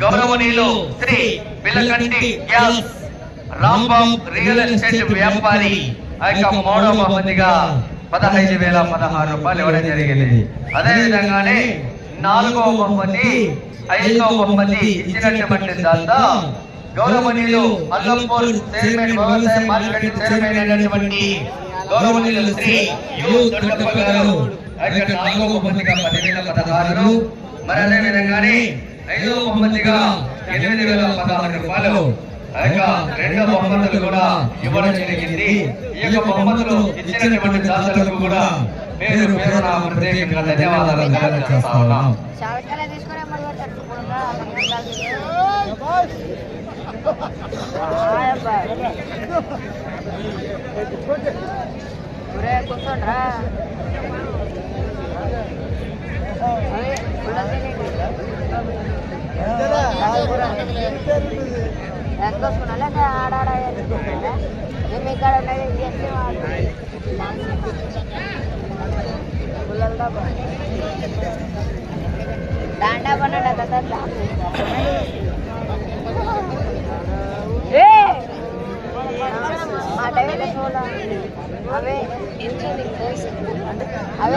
గౌరవనీయులు Shri Pillakanti gas Rambabu real estate వ్యాపారి ఆ యొక్క మూడవ బహుమతిగా పదహైదు వేల పదహారు రూపాయలు ఇవ్వడం జరిగింది. అదే విధంగానే నాలుగవ బహుమతి ఐదవ బహుమతి ఇచ్చినటువంటి దాత గౌరవనీయులు అల్లంపూర్ చైర్మన్ వ్యవసాయ మార్కెట్ చైర్మన్ అయినటువంటి గౌరవనీయులు శ్రీ యు దొడ్డప్ప గారు నాలుగవ బహుమతిగా పదివేల పదహారు. మరి అదే విధంగానే ఐదవ బహుమతిగా ఎనిమిది వేల పదహారు రూపాయలు. రెండవ బహుమతులు కూడా ఇవ్వడం జరిగింది. ఈ యొక్క బహుమతులు ఇచ్చినటువంటి దాతలకు కూడా పేరు పేరున ప్రత్యేకంగా ధన్యవాదాలు తెలియజేస్తా ఉన్నాం. చేసుకున్నాను ఆడ ఆడ చేసుకున్నాను మేము ఇక్కడ ఉన్నది చేస్తే దాండా పన్నాడు కదా మా టైం చూడ అవే అవే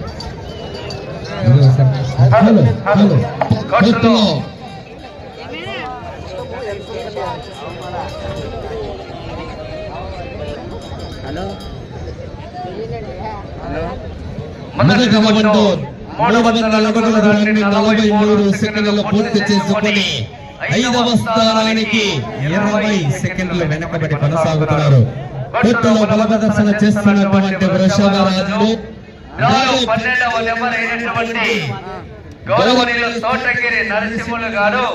hello hello మొదటి మూడు వందల నలభై మూడు సెకండ్లలో పూర్తి చేసుకొని ఐదవ స్థానానికి ఇరవై సెకండ్లు వెనకబడి కొనసాగుతున్నారు చేస్తున్నటువంటి వృషభ రాజులు రాను పన్నెండవ నెంబర్ అయినటువంటి గౌరవనీయులు తోటగిరి నరసింహులు గారు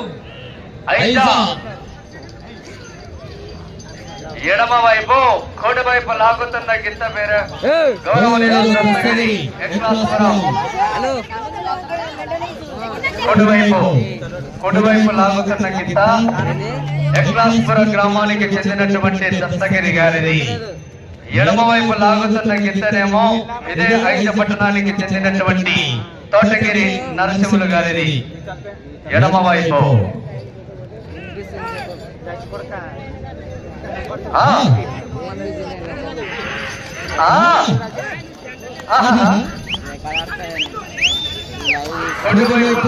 ఐదా. ఎడమ వైపు కోడి వైపు లాగుతున్న గిత్త పేరు గౌరవనీయులు కొడువైపు లాగుతున్న గిత్త ఎక్లాస్పురం గ్రామానికి చెందినటువంటి దస్తగిరి గారిది. ఎడమ వైపు లాగుతున్న గిత్తనేమో ఇదే ఐదు పట్టణానికి చెందినటువంటి తోటగిరి నరసింహులు గారిది ఎడమ వైపు.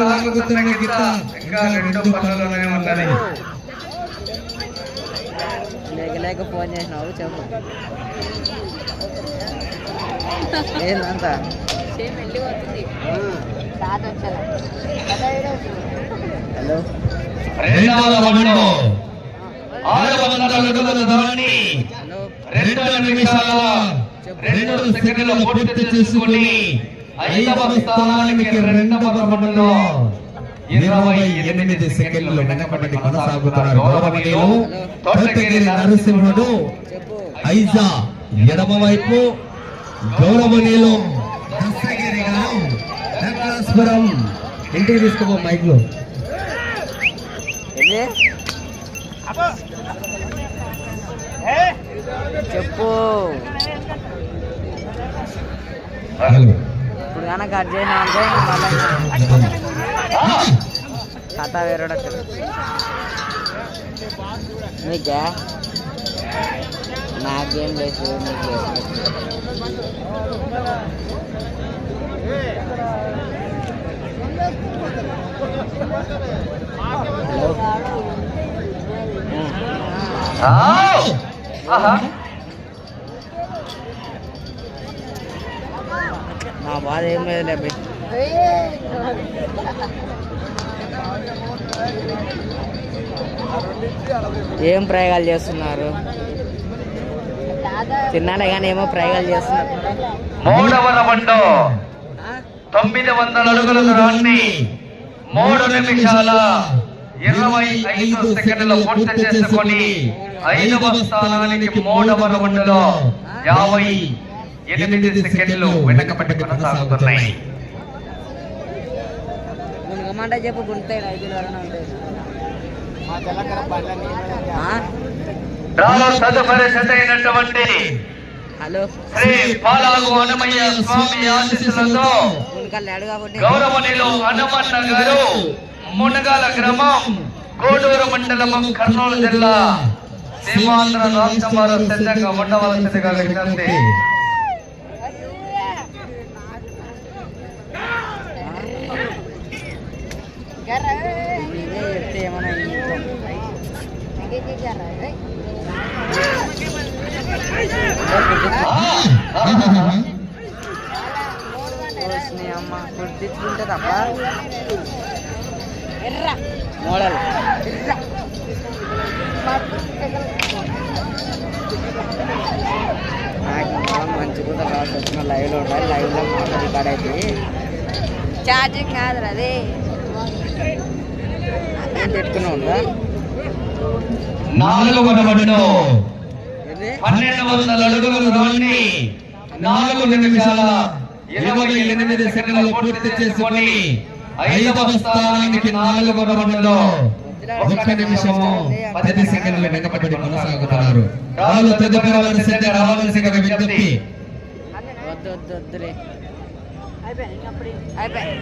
లాగుతున్న గిత్త ఇంకా రెండు పనులలోనే ఉన్నది లేక లేక ఫోన్ చేసినావు చెప్పు. ఏందంతా హలో. రెండవ రౌండ్ ఆరు వందల అడుగుల దూరాన్ని హలో. రెండు నిమిషాల రెండు సెకండ్ల పూర్తి చేసుకుని ఐదవ స్థానానికి రెండవ రౌండ్లో ఇరవై ఎనిమిది సెకండ్లు వెనకబడి కొనసాగుతున్నారు గౌరవనీయులు. తోటగిరి నరసింహుడు ఐజా ఎడమ వైపు గౌరవనీయులు దస్తగిరి గారు వెంకటేశ్వరం ఇంటికి తీసుకోపో మైక్లో ఏంది? చెప్పు. ఇప్పుడు కనుక కట్ అంటే కథ వేరేటట్టు. నీకే? నాకేం లేదు. నా బాధ ఏం లేదులే బై. ఏం ప్రయోగాలు చేస్తున్నారు? తిన్నాలే కానీ ఏమో ప్రయోగాలు చేస్తున్నారు మూడవ రౌండ్ తొమ్మిది వందల అడుగుల దూరాన్ని మూడు నిమిషాల ఇరవై ఐదు సెకండ్ల పూర్తి చేసుకొని ఐదవ స్థానానికి మూడవ రౌండ్లో యాభై ఎనిమిది సెకండ్లు వెనకబడి కొనసాగుతున్నాయి. చెప్పు గుంటాయి ఐదు ఉంటాయి ఆ? రాలో తదుపరి సెట్ అయినటువంటి శ్రీ పాలాగు హనుమయ్య స్వామి ఆశీస్సులతో గౌరవనీయులు హనుమన్న గారు మునగాల గ్రామం కోడూరు మండలం కర్నూలు జిల్లా సీమాంధ్ర రాష్ట్రం వారు సిద్ధంగా ఉండవలసిందిగా విజ్ఞప్తి ఏమైనా అమ్మ కుట్టించుకుంటే తప్ప మోడల్ నాకు ఇంకా మంచి కూడా రాసి వచ్చిన లైవ్లో ఉండాలి లైవ్లో మాట్లాడి రికార్డ్ అయితే ఛార్జింగ్ కాదు అది పెట్టుకున్నా ఉందా నాలుగవ పన్నెండు వందల అడుగుల దూరాన్ని నాలుగు నిమిషాల ఇరవై ఎనిమిది సెకండ్లు పూర్తి చేసుకొని ఐదవ స్థానానికి నాలుగవ రౌండ్లో ఒక్క నిమిషము పది సెకండ్లు వెనకబడి కొనసాగుతున్నారు. రాళ్ళు తదుపరి రావాల్సిన విజ్ఞప్తి. వద్దు వద్దు వద్దులే. అయిపోయి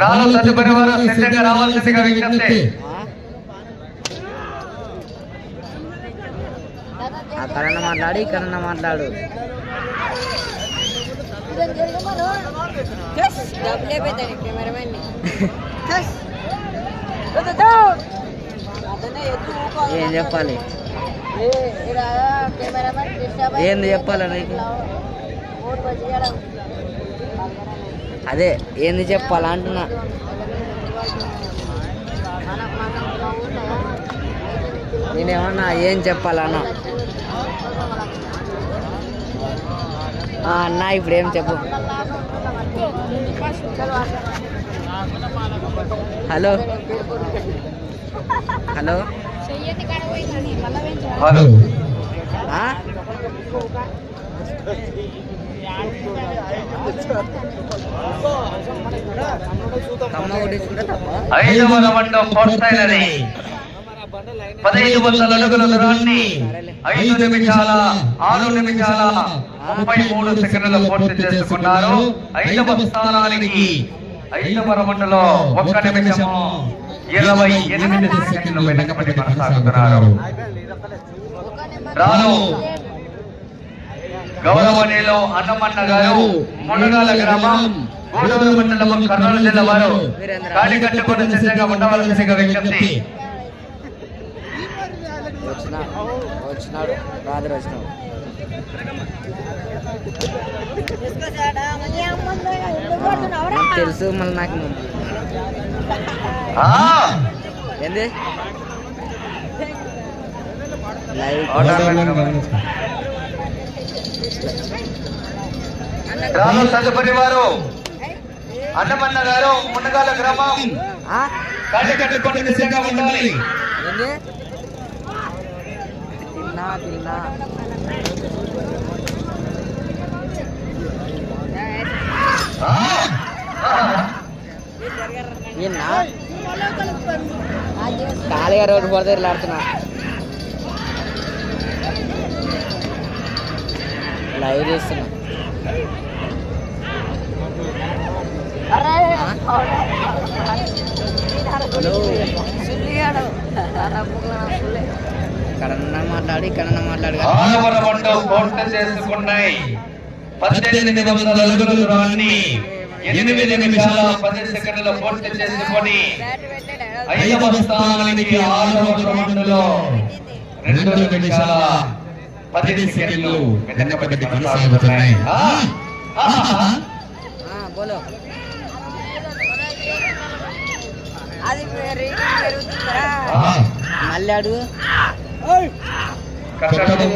రాను తదుపరి వారు సిద్ధంగా రావాల్సిందిగా విజ్ఞప్తి. అక్కడన్నా మాట్లాడు ఇక్కడన్నా మాట్లాడు. ఏం చెప్పాలి? కెమెరామెన్ ఏంది చెప్పాలి నీకు? అదే ఏంది చెప్పాలా అంటున్నా. నేనేమన్నా ఏం చెప్పాలన్నా. ఆ, అన్న ఇప్పుడు ఏం చెప్పు. హలో. హలో. హలో. ఐదవ రౌండ్ పూర్తయినది పదహైదు వందల అడుగుల దూరాన్ని ఐదు నిమిషాల ఆరు నిమిషాల ముప్పై మూడు సెకండ్ల పూర్తి చేసుకున్నారు ఐదవ స్థానానికి ఐదవ రౌండ్లో ఒక్క నిమిషము ఇరవై ఎనిమిది సెకండ్లు వెనకబడి కొనసాగుతున్నారు రాను గౌరవనీయులు అన్నమన్న గారు మునగాల గ్రామం గూడూరు మండలం కర్నూలు జిల్లా వారు కాడి కట్టుకుని సిద్ధంగా ఉండవలసిందిగా విజ్ఞప్తి. తెలుసు మళ్ళీ నాకు ఆ, ఏంది? లైవ్ రాను తదుపరి వారు. అన్నమన్న గారు మునగాల గ్రామం. ఆ? కాడి కట్టుకుని సిద్ధంగా ఉండాలి. ఖాళీగా రోడ్డు పడితే ఆడుతున్నా. లైవ్ చేస్తున్నా. ఇక్కడన్నా మాట్లాడి ఇక్కడన్నా మాట్లాడు పూర్తి చేసుకున్నాయి. పద్దెనిమిది వందల అడుగుల దూరాన్ని ఎనిమిది నిమిషాల పది సెకండ్లు పూర్తి చేసుకొని ఐదవ స్థానానికి ఆరవ రౌండ్లో రెండు నిమిషాల పది సెకండ్లు వెనకబడి కొనసాగుతున్నాయి ఆ, ఆ, ఆ. బోలో. అది రేటింగ్ పెరుగుతుందిరా ఆ, మళ్ళీ కట్టడం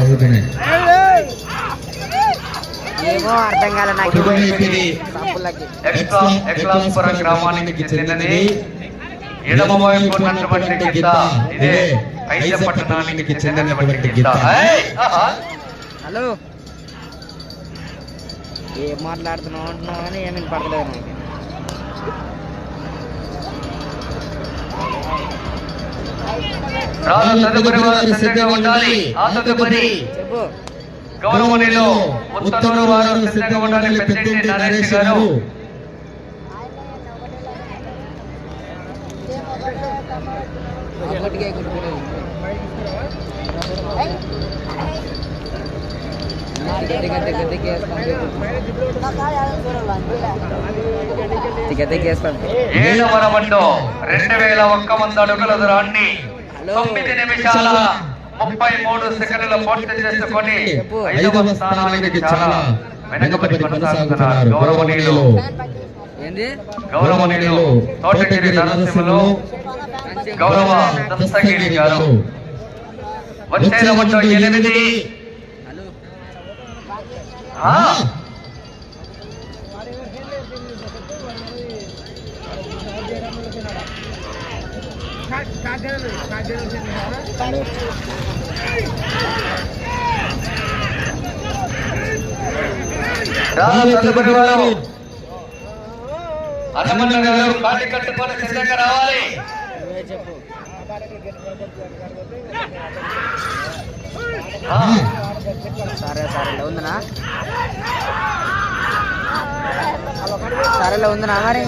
అవుతున్నాయి. ఏమో అర్థం కాలే నాకు. గ్రామానికి చెందినది ఎడమ వైపు ఉన్నటువంటి గిద్ద ఇదే ఐజ పట్టణానికి చెందినటువంటి! హలో. ఏం మాట్లాడుతున్నావు అంటున్నావు కానీ ఏమి పడలేదు నాకు. తదుపరి వారు సిద్ధంగా ఉండాలి. ఆ తదుపరి చెప్పు. గౌరవనీయులు ఉత్తర్వులు వారు సిద్ధంగా ఉండాలి పెద్దింటి నరేష్ గారు రౌండ్ రెండు వేల ఒక్క వంద అడుగుల దూరాన్ని తొమ్మిది నిమిషాల ముప్పై మూడు సెకండ్ల పూర్తి చేసుకొని ఐదవ స్థానానికి చాలా వెనుకబడి కొనసాగుతున్నారు గౌరవనీయులు. ఏంది గౌరవనీయులు తోటగిరి నరసింహులు గౌరవ దస్తగిరి గారు. వచ్చే రౌండ్ ఎనిమిది. తదుపరి వారు హనుమన్న గారు కాటి కట్టుకొని సిద్ధంగా రావాలి. సరే సరేలే ఉందనా? సరేలే ఉందనా? మరి?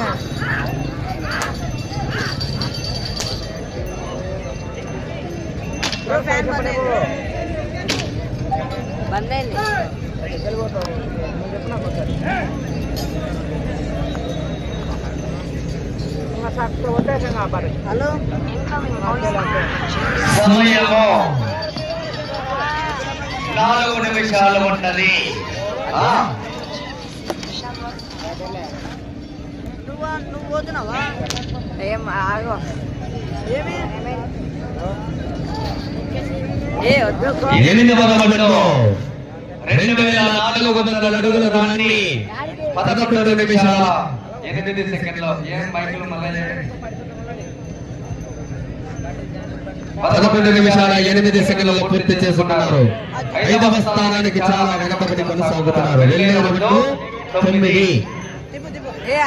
ఫ్యాన్ బంద్ అయింది. సమయము నాలుగు నిమిషాలు ఉన్నది. ఆ, నువ్వు? నువ్వు పోతున్నావా ఏం ఆగో. ఏమి? ఏ వద్దు ఎనిమిదవ రౌండ్లో రెండు వేల నాలుగు వందల అడుగుల రాణి పదకొండు నిమిషాల. ఎనిమిది సెకండ్లు. ఏం మైకులు మళ్ళీ. పదకొండు నిమిషాల ఎనిమిది సెకండ్లలో పూర్తి చేసుకున్నారు. ఐదవ స్థానానికి చాలా వెనకబడి కొనసాగుతున్నారు. రౌండ్ తొమ్మిది. ఏ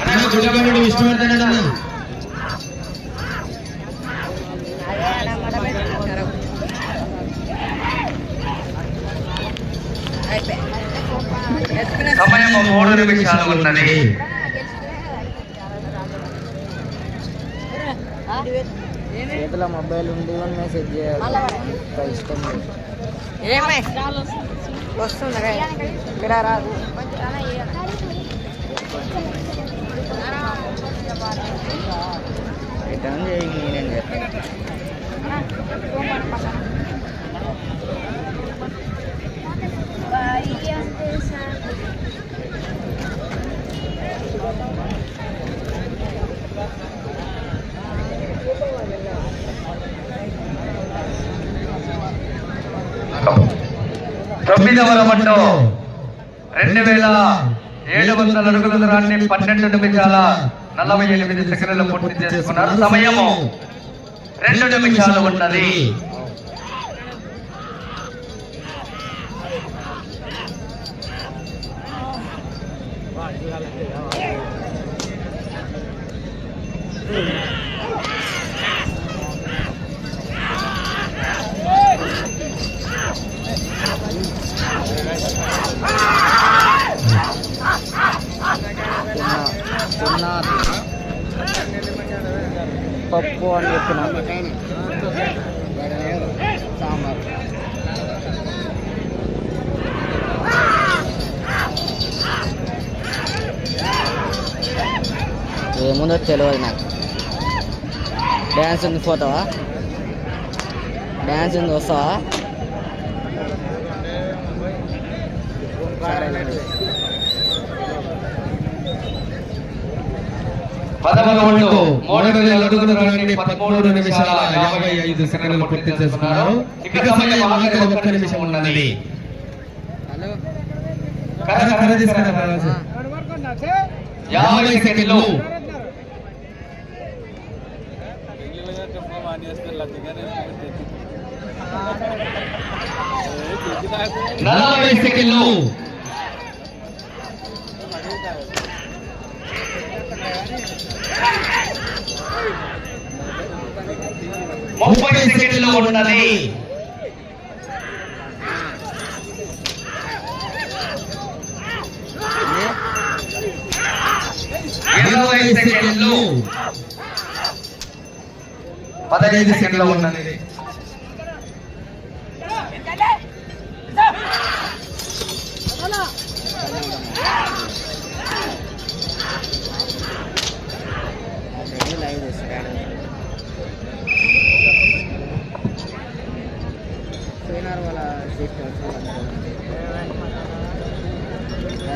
అన్న సమయం మూడు నిమిషాలు ఉన్నది. చేతిలో మొబైల్ ఉండి కూడా మెసేజ్ చేయాలి. ఇష్టం వస్తుంది ఇక్కడ రాదు. రిటర్న్ చేయి నేనేం చేస్తాను? తొమ్మిదవ రౌండ్. రెండు వేల ఏడు వందల అడుగుల దూరాన్ని పన్నెండు నిమిషాల నలభై ఎనిమిది సెకండ్లు పూర్తి చేసుకున్నారు సమయము. రెండు నిమిషాలు ఉన్నది. తిన్నా పప్పు అని చెప్పిన సాంబార్. ఏముందో తెలియదు నాకు. డ్యాన్స్ ఉంది పోతావా డ్యాన్స్ ఉంది వస్తావా సరే పదవ రౌండ్ మూడు వేల అడుగుల దూరాన్ని పదమూడు నిమిషాల యాభై ఐదు సెకండ్లు పూర్తి చేసుకున్నారు ఇక సమయం ఆఖరి ఒక్క నిమిషం ఉన్నది. యాభై సెకండ్లు. నలభై సెకండ్లు. ముప్పై సెకండ్లు ఉన్నది. ఇరవై సెకండ్లు. పదహైదు సెకండ్లు ఉన్నది.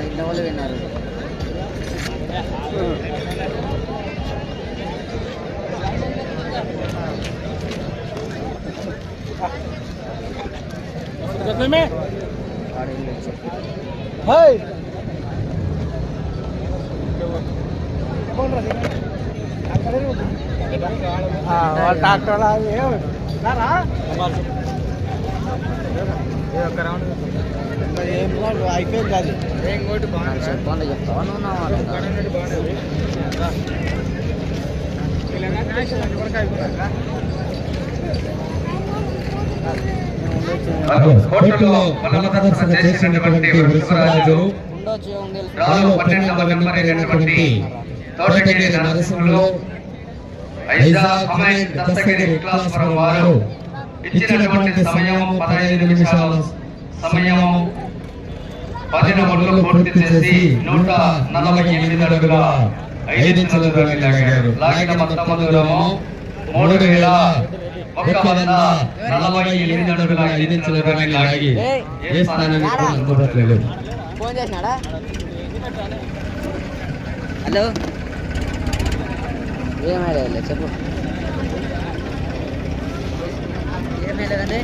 అది వాళ్ళు విన్నారు. వాడు ఇల్లు వచ్చి. నాకు చెప్పండి చెప్తావా కోర్టులో బల చేసినటువంటి రాజు తోటగిరి నరసింహులు వారు ఇచ్చినటువంటి సమయం పదహైదు నిమిషాల సమయం పది నెంబర్లు పూర్తి చేసి నూట నలభై ఎనిమిది అడుగుల ఐదించుల దూరం లాగారు లాగిన మొత్తం దూరము మూడు వేల ఒక వంద నలభై ఎనిమిది అడుగుల లాగి ఏ హలో? ఏమైనా చెప్పు. ఏమైనా